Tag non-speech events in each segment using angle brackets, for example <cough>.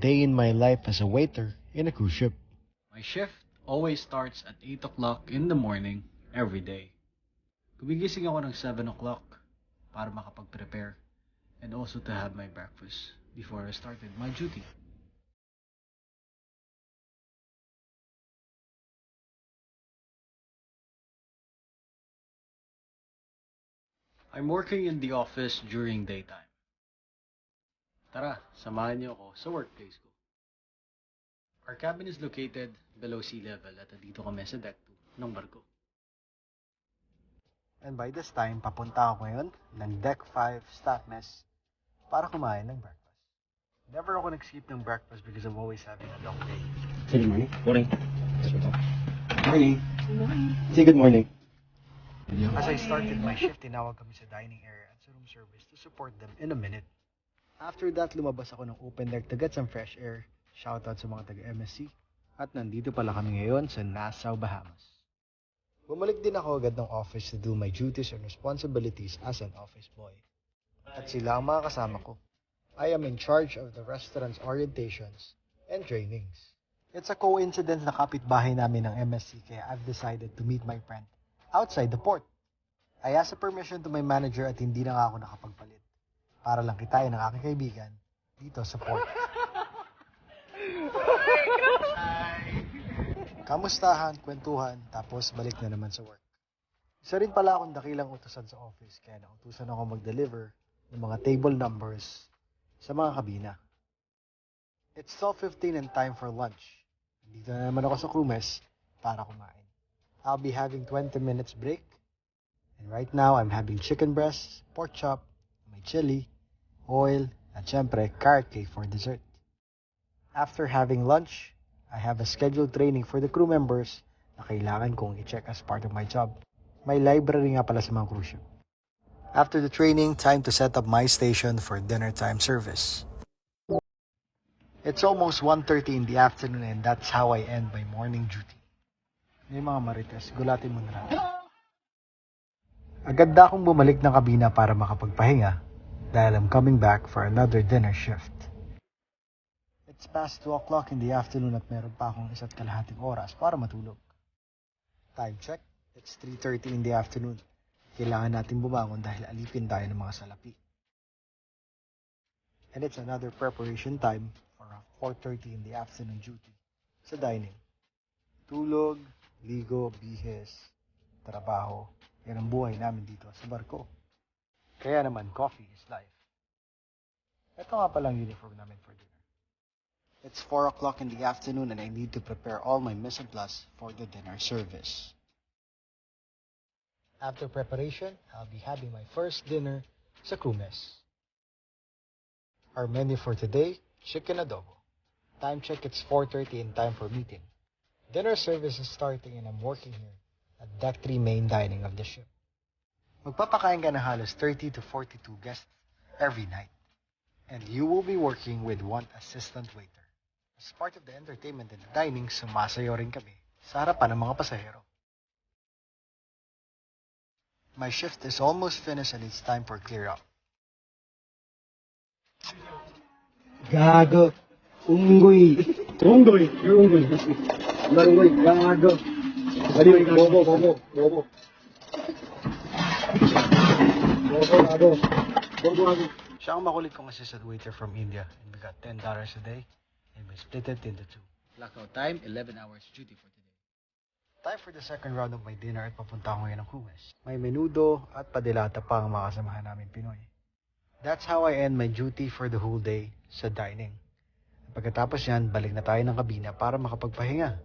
day in my life as a waiter in a cruise ship. My shift always starts at 8 o'clock in the morning every day. Gumigising ako ng 7 o'clock para makapag-prepare and also to have my breakfast before I started my duty. I'm working in the office during daytime. Tara, samahan niyo ako sa workplace ko. Our cabin is located below sea level at dito kami sa deck 2 ng barko. And by this time, papunta ako ngayon ng Deck 5 staff mess para kumain ng breakfast. Never ako nag-skip ng breakfast because I'm always having a long day. Good morning. Morning. Morning. Say good morning. As I started my shift, tinawag kami sa dining area at sa room service to support them in a minute. After that, lumabas ako ng open deck to get some fresh air. Shoutout sa mga taga-MSC. At nandito pala kami ngayon sa Nassau, Bahamas. Bumalik din ako agad ng office to do my duties and responsibilities as an office boy. At sila ang mga kasama ko. I am in charge of the restaurant's orientations and trainings. It's a coincidence na kapitbahay namin ng MSC kaya I've decided to meet my friend outside the port. I asked permission to my manager at hindi na ako nakapagpalit. Para lang kitain ng aking kaibigan dito sa port. <laughs> Kamustahan, kwentuhan, tapos balik na naman sa work. Isa rin pala akong dakilang utusan sa office kaya nautusan ako mag-deliver ng mga table numbers sa mga kabina. It's 12.15 and time for lunch. Dito na naman ako sa crew mess para kumain. I'll be having 20 minutes break. And right now, I'm having chicken breast, pork chop, chili, oil, at syempre, carrot cake for dessert. After having lunch, I have a scheduled training for the crew members na kailangan kong i-check as part of my job. May library nga pala sa mga cruise ship. After the training, time to set up my station for dinner time service. It's almost 1.30 in the afternoon and that's how I end my morning duty. May mga marites, gulatin mo na lang. Agad na akong bumalik ng kabina para makapagpahinga dahil I'm coming back for another dinner shift. It's past 2 o'clock in the afternoon at meron pa akong isa't kalahating oras para matulog. Time check, it's 3.30 in the afternoon. Kailangan natin bumangon dahil alipin tayo ng mga salapi. And it's another preparation time for a 4.30 in the afternoon duty sa dining. Tulog, ligo, bihes, trabaho, yan ang buhay namin dito sa barko. Kaya naman, coffee is life. Ito nga palang uniform namin for dinner. It's 4 o'clock in the afternoon and I need to prepare all my mise en place for the dinner service. After preparation, I'll be having my first dinner sa crew mess. Our menu for today, chicken adobo. Time check, it's 4.30 and time for meeting. Dinner service is starting and I'm working here at Deck 3 main dining of the ship. Magpapakain ka ng halos 30 to 42 guests every night. And you will be working with one assistant waiter. As part of the entertainment and dining, sumasayo rin kami sa harapan ng mga pasahero. My shift is almost finished and it's time for clear up. Gago. Unggoy. Unggoy. Unggoy. Unggoy. Gago. Bobo. Bobo. Bobo. Bobo. Gago. Siya ang makulit kong assistant waiter from India and we got $10 a day and we split it into two. Blackout time, 11 hours duty for today. Time for the second round of my dinner at papunta ako ngayon ng Kuwes. May menudo at padilata pa ang mga kasamahan namin Pinoy. That's how I end my duty for the whole day sa dining. Pagkatapos yan, balik na tayo ng kabina para makapagpahinga.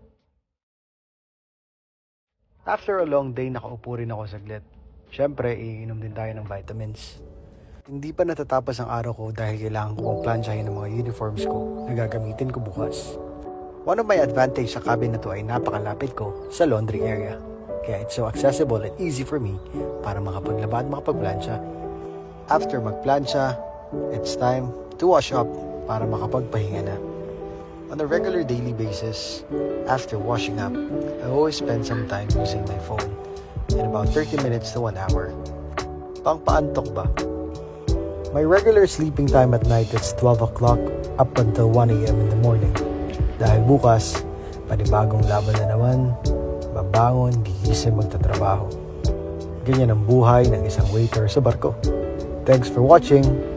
After a long day, nakaupo rin ako saglit. Siyempre, iinom din tayo ng vitamins. Hindi pa natatapos ang araw ko dahil kailangan ko pang plansyahin ng mga uniforms ko na gagamitin ko bukas. One of my advantage sa cabin na to ay napakalapit ko sa laundry area. Kaya it's so accessible and easy for me para makapaglaba at makapagplansya. After magplansya, it's time to wash up para makapagpahinga na. On a regular daily basis, after washing up, I always spend some time using my phone in about 30 minutes to 1 hour. Pang paantok ba? My regular sleeping time at night is 12 o'clock up until 1am in the morning. Dahil bukas, panibagong laban na naman, babangon, gigising magtatrabaho. Ganyan ang buhay ng isang waiter sa barko. Thanks for watching!